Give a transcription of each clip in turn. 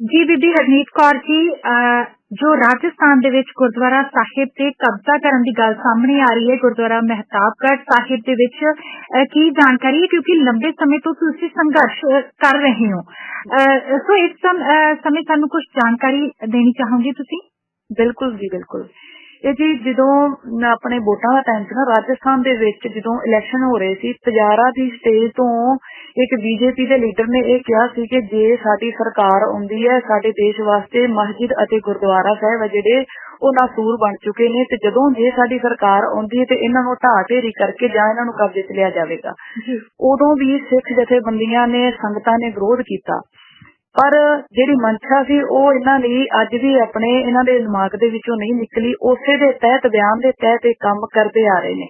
ਜੀ ਬੀਬੀ ਹਰਨੀਤ ਕੌਰ ਜੀ ਜੋ ਰਾਜਸਥਾਨ ਦੇ ਵਿੱਚ ਗੁਰਦੁਆਰਾ ਸਾਹਿਬ ਤੇ ਕਬਜ਼ਾ ਕਰਨ ਦੀ ਗੱਲ ਸਾਹਮਣੇ ਆ ਰਹੀ ਹੈ ਗੁਰਦੁਆਰਾ ਮਹਿਤਾਬਗੜ੍ਹ ਸਾਹਿਬ ਦੇ ਵਿੱਚ ਕੀ ਜਾਣਕਾਰੀ ਹੈ? ਕਿਉਂਕਿ ਲੰਬੇ ਸਮੇਂ ਤੋਂ ਤੁਸੀਂ ਸੰਘਰਸ਼ ਕਰ ਰਹੇ ਹੋ। ਸੋ ਇਸ ਸਮ- ਅਹ, ਸਮੇਂ ਸਾਨੂੰ ਕੁਝ ਜਾਣਕਾਰੀ ਦੇਣੀ ਚਾਹੋਗੇ ਤੁਸੀਂ? ਬਿਲਕੁਲ ਜੀ ਬਿਲਕੁਲ। ਇਹ ਜੀ ਜਦੋਂ ਆਪਣੇ ਵੋਟਾਂ ਦਾ ਟਾਈਮ ਸੀ ਨਾ ਰਾਜਸਥਾਨ ਦੇ ਵਿੱਚ ਜਦੋਂ ਇਲੈਕਸ਼ਨ ਹੋ ਰਹੇ ਸੀ ਤਜਾਰਾ ਦੀ ਸਟੇਜ ਤੋਂ ਇੱਕ ਬੀਜੇਪੀ ਦੇ ਲੀਡਰ ਨੇ ਇਹ ਕਿਹਾ ਸੀ ਕਿ ਜੇ ਸਾਡੀ ਸਰਕਾਰ ਆਉਂਦੀ ਹੈ ਸਾਡੇ ਦੇਸ਼ ਵਾਸਤੇ ਮਸਜਿਦ ਅਤੇ ਗੁਰਦੁਆਰਾ ਸਾਹਿਬ ਜਿਹੜੇ ਉਹ ਨਾਸੂਰ ਬਣ ਚੁੱਕੇ ਨੇ ਤੇ ਜਦੋਂ ਜੇ ਸਾਡੀ ਸਰਕਾਰ ਆਉਂਦੀ ਹੈ ਤੇ ਇਹਨਾਂ ਨੂੰ ਢਾਹ ਢੇਰੀ ਕਰਕੇ ਜਾਂ ਇਹਨਾਂ ਨੂੰ ਕਬਜ਼ੇ 'ਚ ਲਿਆ ਜਾਵੇਗਾ। ਉਦੋਂ ਵੀ ਸਿੱਖ ਜਥੇਬੰਦੀਆਂ ਨੇ ਸੰਗਤਾਂ ਨੇ ਵਿਰੋਧ ਕੀਤਾ। ਪਰ ਜਿਹੜੀ ਮਨਸ਼ਾ ਸੀ ਉਹ ਇਹਨਾਂ ਲਈ ਅੱਜ ਵੀ ਆਪਣੇ ਇਹਨਾਂ ਦੇ ਦਿਮਾਗ ਦੇ ਵਿੱਚੋਂ ਨਹੀਂ ਨਿਕਲੀ ਉਸੇ ਦੇ ਤਹਿਤ ਬਿਆਨ ਦੇ ਤਹਿਤ ਇਹ ਕੰਮ ਕਰਦੇ ਆ ਰਹੇ ਨੇ।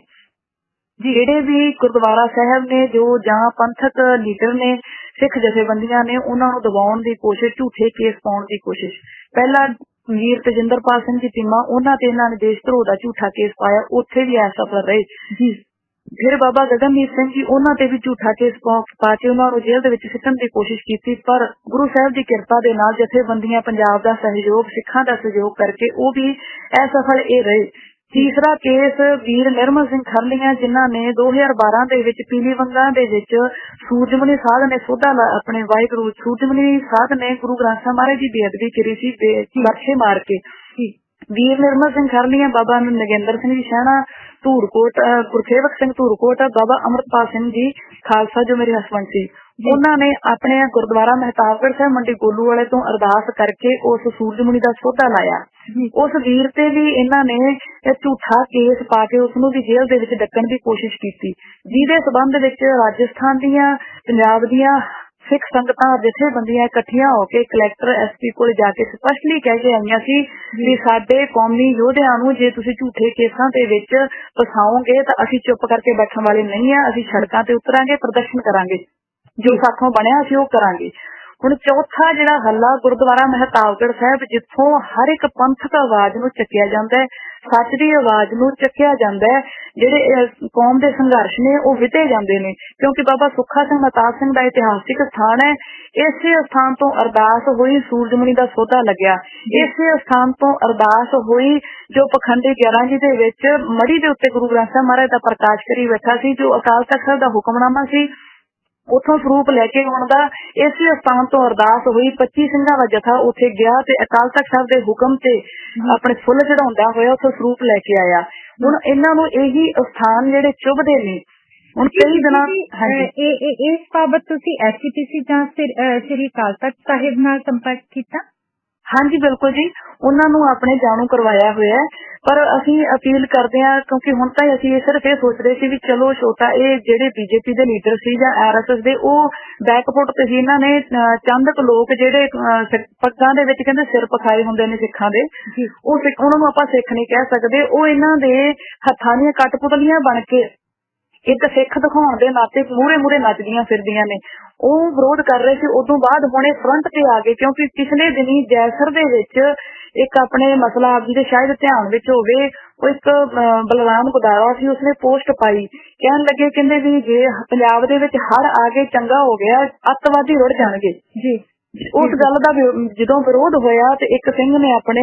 ਜਿਹੜੇ ਵੀ ਗੁਰਦੁਆਰਾ ਸਾਹਿਬ ਨੇ ਜੋ ਜਾਂ ਪੰਥਕ ਲੀਡਰ ਨੇ ਸਿੱਖ ਜਥੇਬੰਦੀਆਂ ਨੇ ਉਹਨਾਂ ਨੂੰ ਦਬਾਉਣ ਦੀ ਕੋਸ਼ਿਸ਼ ਝੂਠੇ ਕੇਸ ਪਾਉਣ ਦੀ ਕੋਸ਼ਿਸ਼। ਪਹਿਲਾਂ ਵੀਰ ਤਜਿੰਦਰਪਾਲ ਸਿੰਘ ਦੀ ਟੀਮਾਂ ਉਹਨਾਂ ਤੇ ਇਹਨਾਂ ਨੇ ਦੇਸ਼ ਧਰੋਹ ਦਾ ਝੂਠਾ ਕੇਸ ਪਾਇਆ ਉੱਥੇ ਵੀ ਅਸਫਲ ਰਹੇ। ਜੀ। ਫਿਰ ਬਾਬਾ ਗਗਨਦੀਪ ਸਿੰਘ ਜੀ ਉਹਨਾਂ ਤੇ ਵੀ ਝੂਠਾ ਕੇਸ ਪਾ ਪਾ ਕੇ ਉਹਨਾਂ ਨੂੰ ਜੇਲ੍ਹ ਦੇ ਵਿੱਚ ਸਿੱਟਣ ਦੀ ਕੋਸ਼ਿਸ਼ ਕੀਤੀ ਪਰ ਗੁਰੂ ਸਾਹਿਬ ਦੀ ਕਿਰਪਾ ਦੇ ਨਾਲ ਜਥੇਬੰਦੀਆਂ ਪੰਜਾਬ ਦਾ ਸਹਿਯੋਗ ਸਿੱਖਾਂ ਦਾ ਸਹਿਯੋਗ ਕਰਕੇ ਉਹ ਵੀ ਅਸਫਲ ਇਹ ਰਹੇ। ਤੀਸਰਾ ਕੇਸ ਵੀਰ ਨਿਰਮਲ ਸਿੰਘ ਖਰਲੀਆਂ ਜਿਨ੍ਹਾਂ ਨੇ 2012 ਦੇ ਵਿੱਚ ਪੀਲੀ ਵੰਗਾਂ ਦੇ ਵਿੱਚ ਸੂਰਜਮਨੀ ਸਾਧ ਨੇ ਸੋਧਾ ਆਪਣੇ ਵਾਹਿਗੁਰੂ ਸੂਰਜਮਨੀ ਸਾਧ ਨੇ ਗੁਰੂ ਗ੍ਰੰਥ ਸਾਹਿਬ ਮਹਾਰਾਜ ਦੀ ਬੇਅਦਬੀ ਕਰੀ ਸੀ ਬਰਛੇ ਮਾਰ ਕੇ। ਵੀਰ ਨਿਰਮਲ ਸਿੰਘ ਖਰਲੀਆਂ ਬਾਬਾ ਨਗੇਂਦਰ ਸਿੰਘ ਜੀ ਸ਼ਹਿਣਾ ਧੂੜਕੋਟ ਅਹ ਗੁਰਸੇਵਕ ਸਿੰਘ ਧੂੜਕੋਟ ਬਾਬਾ ਅਮਰਪਾਲ ਸਿੰਘ ਜੀ ਖਾਲਸਾ ਜੋ ਮੇਰੇ ਹਸਬੰਡ ਸੀ। ਉਹਨਾਂ ਨੇ ਆਪਣੇ ਗੁਰਦੁਆਰਾ ਮਹਿਤਾਬਗੜ੍ਹ ਸਾਹਿਬ ਮੰਡੀ ਗੋਲੂ ਵਾਲੇ ਤੋਂ ਅਰਦਾਸ ਕਰਕੇ ਉਸ ਸੂਰਜਮੁਨੀ ਦਾ ਸੋਧਾ ਲਾਇਆ। ਉਸ ਵੀਰ ਤੇ ਵੀ ਇਹਨਾਂ ਨੇ ਝੂਠਾ ਕੇਸ ਪਾ ਕੇ ਉਸ ਨੂੰ ਵੀ ਜੇਲ੍ਹ ਦੇ ਵਿੱਚ ਡੱਕਣ ਦੀ ਕੋਸ਼ਿਸ਼ ਕੀਤੀ। ਜਿਹਦੇ ਸਬੰਧ ਵਿੱਚ ਰਾਜਸਥਾਨ ਦੀਆਂ ਪੰਜਾਬ ਦੀਆਂ ਸਿੱਖ ਸੰਗਤਾਂ ਜਥੇਬੰਦੀਆਂ ਇਕੱਠੀਆਂ ਹੋ ਕੇ ਕਲੈਕਟਰ ਐਸਪੀ ਕੋਲ ਜਾ ਕੇ ਸਪਸ਼ਟਲੀ ਕਹਿ ਕੇ ਆਈਆਂ ਸੀ ਵੀ ਸਾਡੇ ਕੌਮੀ ਯੋਧਿਆਂ ਨੂੰ ਜੇ ਤੁਸੀਂ ਝੂਠੇ ਕੇਸਾਂ ਦੇ ਵਿੱਚ ਫਸਾਓਗੇ ਤਾਂ ਅਸੀਂ ਚੁੱਪ ਕਰਕੇ ਬੈਠਣ ਵਾਲੇ ਨਹੀਂ ਆ ਅਸੀਂ ਸੜਕਾਂ ਤੇ ਉਤਰਾਂਗੇ ਪ੍ਰਦਰਸ਼ਨ ਕਰਾਂਗੇ। ਜੋ ਸਾਥੋਂ ਬਣਿਆ ਅਸੀਂ ਉਹ ਕਰਾਂਗੇ। ਹੁਣ ਚੌਥਾ ਜਿਹੜਾ ਹੱਲਾ ਗੁਰਦੁਆਰਾ ਮਹਿਤਾਬਗੜ੍ਹ ਸਾਹਿਬ, ਜਿੱਥੋਂ ਹਰ ਇੱਕ ਪੰਥਕ ਆਵਾਜ਼ ਨੂੰ ਚੱਕਿਆ ਜਾਂਦਾ ਹੈ, ਸੱਚ ਦੀ ਆਵਾਜ਼ ਨੂੰ ਚੱਕਿਆ ਜਾਂਦਾ ਹੈ, ਜਿਹੜੇ ਕੌਮ ਦੇ ਸੰਘਰਸ਼ ਨੇ, ਉਹ ਵਿਤੇ ਜਾਂਦੇ ਨੇ। ਕਿਉਂਕਿ ਬਾਬਾ ਸੁੱਖਾ ਸਿੰਘ ਮਤਾਬ ਸਿੰਘ ਦਾ ਇਤਿਹਾਸਿਕ ਸਥਾਨ ਹੈ, ਇਸੇ ਸਥਾਨ ਤੋਂ ਅਰਦਾਸ ਹੋਈ ਸੂਰਜਮੁਨੀ ਦਾ ਸੋਧਾ ਲੱਗਿਆ। ਇਸੇ ਸਥਾਨ ਤੋਂ ਅਰਦਾਸ ਹੋਈ ਜੋ ਪਖੰਡੀ 11 ਜੀ ਦੇ ਵਿੱਚ ਮੜੀ ਦੇ ਉੱਤੇ ਗੁਰੂ ਗ੍ਰੰਥ ਸਾਹਿਬ ਮਹਾਰਾਜ ਦਾ ਪ੍ਰਕਾਸ਼ ਕਰੀ ਬੈਠਾ ਸੀ, ਜੋ ਅਕਾਲ ਤਖਤ ਦਾ ਹੁਕਮਨਾਮਾ ਸੀ ਉਥੋਂ ਸਰੂਪ ਲੈ ਕੇ ਆਉਣ ਦਾ ਇਸੇ ਸਥਾਨ ਤੋਂ ਅਰਦਾਸ ਹੋਈ। 25 ਸਿੰਘਾਂ ਦਾ ਜਥਾ ਉੱਥੇ ਗਿਆ ਤੇ ਅਕਾਲ ਤਖਤ ਸਾਹਿਬ ਦੇ ਹੁਕਮ ਤੇ ਆਪਣੇ ਫੁੱਲ ਚੜਾਉਂਦਾ ਹੋਇਆ ਉਥੋਂ ਸਰੂਪ ਲੈ ਕੇ ਆਇਆ। ਹੁਣ ਇਹਨਾਂ ਨੂੰ ਇਹੀ ਸਥਾਨ ਜਿਹੜੇ ਚੁਭਦੇ ਨੇ ਹੁਣ ਕਈ ਦਿਨਾਂ ਹਾਂਜੀ ਅਹ, ਇਹ ਇਹ- ਇਸ ਬਾਬਤ ਤੁਸੀਂ ਐਸਜੀਪੀਸੀ ਜਾਂ ਫਿਰ ਸ੍ਰੀ ਅਕਾਲ ਤਖਤ ਸਾਹਿਬ ਨਾਲ ਸੰਪਰਕ ਕੀਤਾ? ਹਾਂਜੀ ਬਿਲਕੁਲ ਜੀ। ਉਹਨਾਂ ਨੂੰ ਆਪਣੇ ਜਾਣੂ ਕਰਵਾਇਆ ਹੋਇਆ ਹੈ। ਪਰ ਅਸੀਂ ਅਪੀਲ ਕਰਦੇ ਹਾਂ ਕਿਉਂਕਿ ਹੁਣ ਤਾਂ ਅਸੀਂ ਇਹ ਸਿਰਫ ਇਹ ਸੋਚ ਰਹੇ ਸੀ ਵੀ ਚਲੋ ਛੋਟਾ ਇਹ ਜਿਹੜੇ ਬੀਜੇਪੀ ਦੇ ਲੀਡਰ ਸੀ ਜਾਂ ਆਰਐਸਐਸ ਦੇ ਉਹ ਬੈਕਫੁੱਟ ਤੇ ਸੀ। ਇਹਨਾਂ ਨੇ ਅਹ, ਚੰਦ ਕੁ ਲੋਕ ਜਿਹੜੇ ਪੱਗਾਂ ਦੇ ਵਿੱਚ ਕਹਿੰਦੇ ਸਿਰ ਪਖਾਏ ਹੁੰਦੇ ਨੇ ਸਿੱਖਾਂ ਦੇ। ਉਹ ਸਿੱਖ ਉਹਨਾਂ ਨੂੰ ਆਪਾਂ ਸਿੱਖ ਨਹੀਂ ਕਹਿ ਸਕਦੇ। ਉਹ ਇਹਨਾਂ ਦੇ ਹੱਥਾਂ ਦੀਆਂ ਕਟਪੁਤਲੀਆਂ ਬਣ ਕੇ ਇੱਕ ਸਿੱਖ ਦਿਖਾਉਣ ਦੇ ਨਾਤੇ ਮੂਰੇ ਮੂਰੇ ਨੱਚਦੀਆਂ ਫਿਰਦੀਆਂ ਨੇ। ਉਹ ਵਿਰੋਧ ਕਰ ਰਹੇ ਸੀ। ਉਦੋਂ ਬਾਅਦ ਹੁਣੇ ਫਰੰਟ ਤੇ ਆ ਗਏ ਕਿਉਂਕਿ ਪਿਛਲੇ ਦਿਨੀ ਜੈਸਰ ਦੇ ਵਿੱਚ ਇੱਕ ਆਪਣੇ ਮਸਲਾ ਆਪ ਜੀ ਦੇ ਸ਼ਾਇਦ ਧਿਆਨ ਵਿੱਚ ਹੋਵੇ ਉਹ ਇੱਕ ਬਲਰਾਮ ਗੁਦਾਰਾ ਸੀ ਉਸਨੇ ਪੋਸਟ ਪਾਈ। ਕਹਿਣ ਲੱਗੇ ਕਹਿੰਦੇ ਵੀ ਜੇ ਪੰਜਾਬ ਦੇ ਵਿੱਚ ਹੜ ਆ ਗਏ ਚੰਗਾ ਹੋ ਗਿਆ ਅੱਤਵਾਦੀ ਰੁੜ ਜਾਣਗੇ। ਜੀ। ਉਸ ਗੱਲ ਦਾ ਜਦੋਂ ਵਿਰੋਧ ਹੋਇਆ ਤੇ ਇੱਕ ਸਿੰਘ ਨੇ ਆਪਣੇ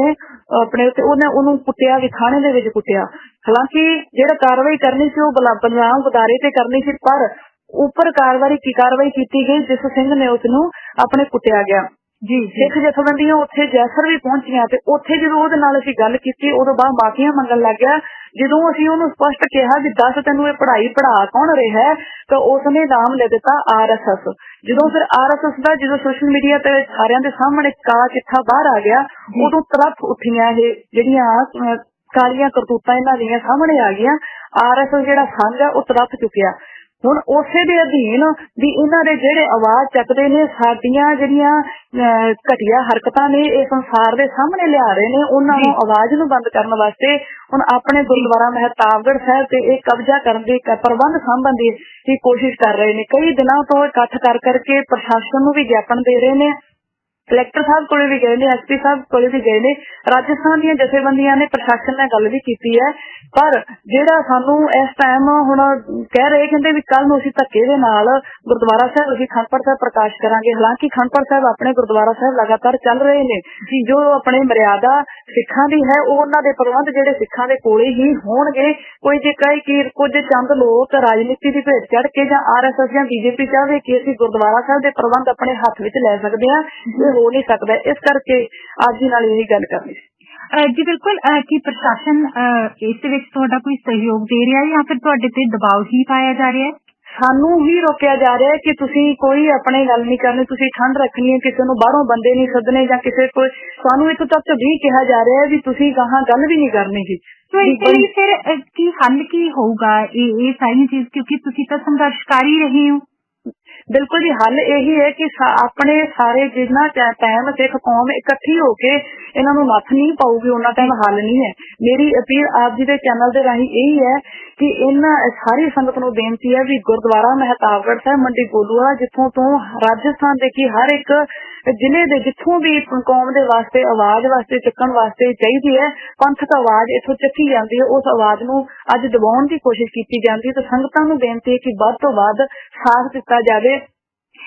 ਆਪਣੇ ਉੱਤੇ, ਉਹਨੇ ਉਹਨੂੰ ਕੁੱਟਿਆ ਵਿਖਾਣੇ ਦੇ ਵਿੱਚ ਕੁੱਟਿਆ। ਹਾਲਾਂਕਿ ਜਿਹੜਾ ਕਾਰਵਾਈ ਕਰਨੀ ਸੀ, ਉਹ ਪੰਜਾਬ ਬਲਰਾਮ ਗੁਦਾਰੇ ਤੇ ਕਰਨੀ ਸੀ, ਪਰ ਉੱਪਰ ਕਾਰਵਾਈ ਕੀ ਕਾਰਵਾਈ ਕੀਤੀ ਗਈ, ਜਿਸ ਸਿੰਘ ਨੇ ਉਸ ਨੂੰ ਆਪਣੇ ਕੁੱਟਿਆ ਗਿਆ। ਜੀ ਸਿੱਖ ਜਥੇਬੰਦੀਆਂ ਉੱਥੇ ਜੈਸਰ ਵੀ ਪਹੁੰਚੀਆਂ ਤੇ ਉੱਥੇ ਜਦੋਂ ਉਹਦੇ ਨਾਲ ਅਸੀਂ ਗੱਲ ਕੀਤੀ ਉਦੋਂ ਬਾਅਦ ਮਾਫੀਆਂ ਮੰਗਣ ਲੱਗ ਗਿਆ। ਜਦੋਂ ਅਸੀਂ ਉਹਨੂੰ ਸਪਸ਼ਟ ਕਿਹਾ ਵੀ ਦੱਸ ਤੈਨੂੰ ਇਹ ਪੜ੍ਹਾਈ ਪੜ੍ਹਾ ਕੌਣ ਰਿਹਾ ਤਾਂ ਉਸਨੇ ਨਾਮ ਲੈ ਦਿੱਤਾ ਆਰਐਸਐਸ ਜਦੋਂ ਫਿਰ ਆਰਐਸਐਸ ਦਾ ਜਦੋਂ ਸੋਸ਼ਲ ਮੀਡੀਆ ਤੇ ਸਾਰਿਆਂ ਦੇ ਸਾਹਮਣੇ ਕਾਲਾ ਚਿੱਠਾ ਬਾਹਰ ਆ ਗਿਆ ਉਦੋਂ ਤਰਫ ਉੱਠੀਆਂ ਇਹ ਜਿਹੜੀਆਂ ਕਾਲੀਆਂ ਕਰਤੂਤਾਂ ਇਹਨਾਂ ਦੀਆਂ ਸਾਹਮਣੇ ਆ ਗਈਆਂ। ਆਰਐਸਐਸ ਜਿਹੜਾ ਸੰਘ ਹੈ ਉਹ ਤਰਫ ਚੁੱਕਿਆ। ਹੁਣ ਉਸੇ ਦੇ ਅਧੀਨ ਵੀ ਇਹਨਾਂ ਦੇ ਜਿਹੜੇ ਆਵਾਜ਼ ਚੱਕਦੇ ਨੇ ਸਾਡੀਆਂ ਜਿਹੜੀਆਂ ਘਟੀਆ ਹਰਕਤਾਂ ਨੇ ਇਹ ਸੰਸਾਰ ਦੇ ਸਾਹਮਣੇ ਲਿਆ ਰਹੇ ਨੇ ਉਹਨਾਂ ਨੂੰ ਆਵਾਜ਼ ਨੂੰ ਬੰਦ ਕਰਨ ਵਾਸਤੇ ਹੁਣ ਆਪਣੇ ਗੁਰਦੁਆਰਾ ਮਹਿਤਾਬਗੜ੍ਹ ਸਾਹਿਬ ਤੇ ਇਹ ਕਬਜ਼ਾ ਕਰਨ ਦੀ ਪ੍ਰਬੰਧ ਦੀ ਦੀ ਕੋਸ਼ਿਸ਼ ਕਰ ਰਹੇ ਨੇ। ਕਈ ਦਿਨਾਂ ਤੋਂ ਇਕੱਠ ਕਰ ਕਰਕੇ ਪ੍ਰਸ਼ਾਸਨ ਨੂੰ ਵੀ ਗਿਆਪਨ ਦੇ ਰਹੇ ਨੇ। ਕਲੈਕਟਰ ਸਾਹਿਬ ਕੋਲੇ ਵੀ ਗਏ ਨੇ ਐਸਪੀ ਸਾਹਿਬ ਕੋਲੇ ਵੀ ਗਏ ਨੇ। ਰਾਜਸਥਾਨ ਦੀਆਂ ਜਥੇਬੰਦੀਆਂ ਨੇ ਪ੍ਰਸ਼ਾਸਨ ਨਾਲ ਗੱਲ ਵੀ ਕੀਤੀ ਹੈ। ਪਰ ਜਿਹੜਾ ਸਾਨੂੰ ਇਸ ਟਾਈਮ ਹੁਣ ਕਹਿ ਰਹੇ ਕਹਿੰਦੇ ਵੀ ਕੱਲ ਨੂੰ ਅਸੀਂ ਧੱਕੇ ਦੇ ਨਾਲ ਗੁਰਦੁਆਰਾ ਸਾਹਿਬ, ਅਸੀਂ ਖੰਡਪੜ ਸਾਹਿਬ ਪ੍ਰਕਾਸ਼ ਕਰਾਂਗੇ। ਹਾਲਾਂਕਿ ਖੰਡਪੜ ਸਾਹਿਬ ਆਪਣੇ ਗੁਰਦੁਆਰਾ ਸਾਹਿਬ ਲਗਾਤਾਰ ਚੱਲ ਰਹੇ ਨੇ। ਜੋ ਆਪਣੇ ਮਰਿਆਦਾ ਸਿੱਖਾਂ ਦੀ ਹੈ, ਉਹ ਉਹਨਾਂ ਦੇ ਪ੍ਰਬੰਧ ਜਿਹੜੇ ਸਿੱਖਾਂ ਦੇ ਕੋਲੇ ਹੀ ਹੋਣਗੇ। ਕੋਈ ਜੇ ਕਹੇ ਕਿ ਕੁਝ ਚੰਦ ਲੋਕ ਰਾਜਨੀਤੀ ਦੀ ਭੇਟ ਚੜ ਕੇ ਜਾਂ ਆਰਐਸਐਸ ਜਾਂ ਬੀਜੇਪੀ ਚਾਹਵੇ ਕਿ ਅਸੀਂ ਗੁਰਦੁਆਰਾ ਸਾਹਿਬ ਦੇ ਪ੍ਰਬੰਧ ਆਪਣੇ ਹੱਥ ਵਿੱਚ ਲੈ ਸਕਦੇ ਹਾਂ। ਹੋ ਨਹੀਂ ਸਕਦਾ। ਇਸ ਕਰਕੇ ਅੱਜ ਹੀ ਨਾਲ ਇਹੀ ਗੱਲ ਕਰਨੀ ਸੀ। ਜੀ ਬਿਲਕੁਲ ਕੀ ਪ੍ਰਸ਼ਾਸਨ ਇਸ ਦੇ ਵਿੱਚ ਤੁਹਾਡਾ ਕੋਈ ਸਹਿਯੋਗ ਦੇ ਰਿਹਾ ਹੈ ਜਾਂ ਫਿਰ ਤੁਹਾਡੇ ਤੇ ਦਬਾਅ ਹੀ ਪਾਇਆ ਜਾ ਰਿਹਾ ਹੈ? ਸਾਨੂੰ ਹੀ ਰੋਕਿਆ ਜਾ ਰਿਹਾ ਹੈ ਕਿ ਤੁਸੀਂ ਕੋਈ ਆਪਣੇ ਗੱਲ ਨਹੀਂ ਕਰਨੀ ਤੁਸੀਂ ਠੰਡ ਰੱਖਣੀ ਹੈ ਕਿਸੇ ਨੂੰ ਬਾਹਰੋਂ ਬੰਦੇ ਨਹੀਂ ਸੱਦਣੇ ਜਾਂ ਕਿਸੇ ਕੋਈ ਸਾਨੂੰ ਇੱਥੋਂ ਤੱਕ ਵੀ ਕਿਹਾ ਜਾ ਰਿਹਾ ਹੈ ਵੀ ਤੁਸੀਂ ਗਾਹਾਂ ਗੱਲ ਵੀ ਨਹੀਂ ਕਰਨੀ ਜੀ। ਇਸ ਲਈ ਫਿਰ ਕੀ ਹੱਲ ਕੀ ਹੋਊਗਾ ਇਹ ਇਹ ਸਾਰੀ ਚੀਜ਼? ਕਿਉਂਕਿ ਤੁਸੀਂ ਤਾਂ ਸੰਘਰਸ਼ ਕਰ ਹੀ ਰਹੇ ਹੋ। ਬਿਲਕੁਲ ਜੀ, ਹੱਲ ਇਹੀ ਹੈ ਕਿ ਸਾ- ਆਪਣੇ ਸਾਰੇ ਜਿੰਨਾ ਟਾਈਮ ਸਿੱਖ ਕੌਮ ਇਕੱਠੀ ਹੋ ਕੇ ਇਹਨਾਂ ਨੂੰ ਨੱਥ ਨਹੀਂ ਪਾਊਗੀ ਉਹਨਾਂ ਟਾਈਮ ਹੱਲ ਨਹੀਂ ਹੈ। ਮੇਰੀ ਅਪੀਲ ਆਪ ਜੀ ਦੇ ਚੈਨਲ ਦੇ ਰਾਹੀਂ ਇਹੀ ਹੈ ਕਿ ਇਹਨਾਂ ਸਾਰੀ ਸੰਗਤ ਨੂੰ ਬੇਨਤੀ ਹੈ ਵੀ ਗੁਰਦੁਆਰਾ ਮਹਿਤਾਬਗੜ੍ਹ ਸਾਹਿਬ ਮੰਡੀ ਗੋਲੂਆ ਜਿੱਥੋਂ ਤੋਂ ਰਾਜਸਥਾਨ ਦੇ ਕੀ ਹਰ ਇੱਕ ਜ਼ਿਲ੍ਹੇ ਦੇ ਜਿੱਥੋਂ ਵੀ ਕੌਮ ਦੇ ਵਾਸਤੇ ਆਵਾਜ਼ ਵਾਸਤੇ ਚੱਕਣ ਵਾਸਤੇ ਚਾਹੀਦੀ ਹੈ ਪੰਥਕ ਆਵਾਜ਼ ਇੱਥੋਂ ਚੱਕੀ ਜਾਂਦੀ ਹੈ ਉਸ ਆਵਾਜ਼ ਨੂੰ ਅੱਜ ਦਬਾਉਣ ਦੀ ਕੋਸ਼ਿਸ਼ ਕੀਤੀ ਜਾਂਦੀ ਹੈ। ਤੇ ਸੰਗਤਾਂ ਨੂੰ ਬੇਨਤੀ ਹੈ ਕਿ ਵੱਧ ਤੋਂ ਵੱਧ ਸਾਥ ਦਿੱਤਾ ਜਾਵੇ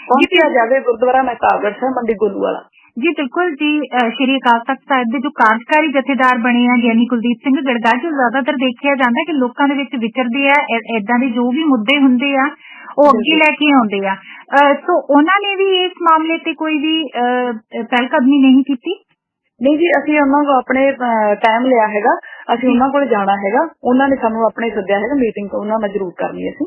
ਪਹੁੰਚਿਆ ਜਾਵੇ ਗੁਰਦੁਆਰਾ ਮਹਿਤਾਬਗੜ੍ਹ ਸਾਹਿਬ ਮੰਡੀ ਗੋਲੂ ਵਾਲਾ। ਜੀ ਬਿਲਕੁਲ ਜੀ ਸ਼੍ਰੀ ਅਕਾਲ ਤਖਤ ਸਾਹਿਬ ਦੇ ਜੋ ਕਾਰਜਕਾਰੀ ਜਥੇਦਾਰ ਬਣੇ ਆ ਗਿਆਨੀ ਕੁਲਦੀਪ ਸਿੰਘ ਗੜਗਾ ਜੋ ਜ਼ਿਆਦਾਤਰ ਦੇਖਿਆ ਜਾਂਦਾ ਕਿ ਲੋਕਾਂ ਦੇ ਵਿੱਚ ਵਿਚਰਦੇ ਆ ਇਦਾਂ ਦੇ ਜੋ ਵੀ ਮੁੱਦੇ ਹੁੰਦੇ ਆ ਉਹ ਅੱਗੇ ਲੈ ਕੇ ਆਉਂਦੇ ਆ। ਸੋ ਉਹਨਾਂ ਨੇ ਵੀ ਇਸ ਮਾਮਲੇ ਤੇ ਕੋਈ ਵੀ ਪਹਿਲਕਦਮੀ ਨਹੀਂ ਕੀਤੀ? ਨਹੀਂ ਜੀ ਅਸੀਂ ਉਹਨਾਂ ਕੋਲ ਆਪਣੇ ਟਾਈਮ ਲਿਆ ਹੈਗਾ। ਅਸੀਂ ਉਹਨਾਂ ਕੋਲ ਜਾਣਾ ਹੈਗਾ। ਉਹਨਾਂ ਨੇ ਸਾਨੂੰ ਆਪਣੇ ਸੱਦਿਆ ਹੈਗਾ। ਮੀਟਿੰਗ ਉਹਨਾਂ ਨਾਲ ਜ਼ਰੂਰ ਕਰਨੀ ਅਸੀਂ।